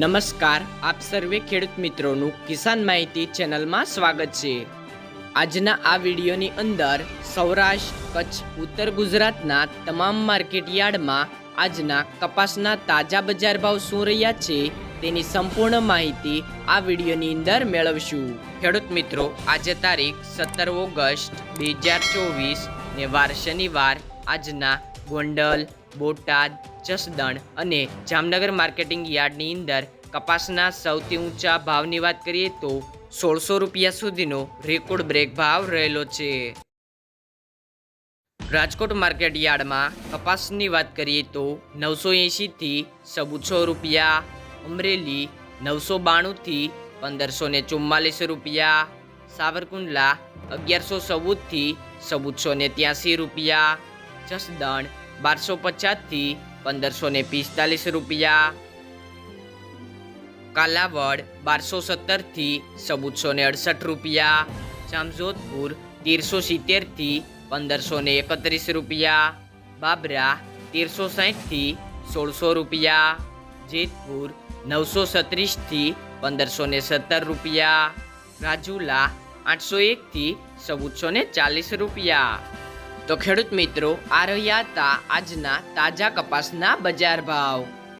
નમસ્કાર, આપ સર્વે ખેડૂત મિત્રોનું કિસાન માહિતી ચેનલમાં સ્વાગત છે. આજના આ વિડીયોની અંદર સૌરાષ્ટ્ર, કચ્છ, ઉત્તર ગુજરાતના તમામ માર્કેટ યાર્ડમાં આજના કપાસના તાજા બજાર ભાવ શું રહ્યા છે તેની સંપૂર્ણ માહિતી આ વિડીયોની અંદર મેળવશું. ખેડૂત મિત્રો, આજે તારીખ સત્તર ઓગસ્ટ, બે હજાર ચોવીસ ને વાર શનિવાર આજના ગોંડલ બોટાદ, જસદણ અને જામનગર માર્કેટિંગ યાર્ડની અંદર કપાસના સૌથી ઊંચા ભાવની વાત કરીએ તો સોળસો રૂપિયા સુધીનો રેકોર્ડ બ્રેક ભાવ રહેલો છે. રાજકોટ માર્કેટ યાર્ડમાં કપાસની વાત કરીએ તો નવસો એંશીથી સબુસો રૂપિયા, અમરેલી નવસો બાણુંથી પંદરસો ને ચુમ્માલીસ રૂપિયા, સાવરકુંડલા અગિયારસો ચૌદથી સબુસો ને ત્યાસી રૂપિયા, જસદણ બારસો પચાસથી પંદરસો ને પિસ્તાલીસ રૂપિયા. કાલાવડ બારસો સત્તરથી ચૌદસો ને અડસઠ રૂપિયા. જામજોધપુર તેરસો સિત્તેરથી પંદરસો ને એકત્રીસ રૂપિયા. બાબરા તેરસો સાહીઠથી સોળસો રૂપિયા. જેતપુર નવસો સત્રીસથી પંદરસો ને સત્તર રૂપિયા. રાજુલા આઠસો એકથી ચૌદસો ને ચાલીસ રૂપિયા. તો ખેડૂત મિત્રો આ રહ્યા હતા આજના તાજા કપાસના બજાર ભાવ.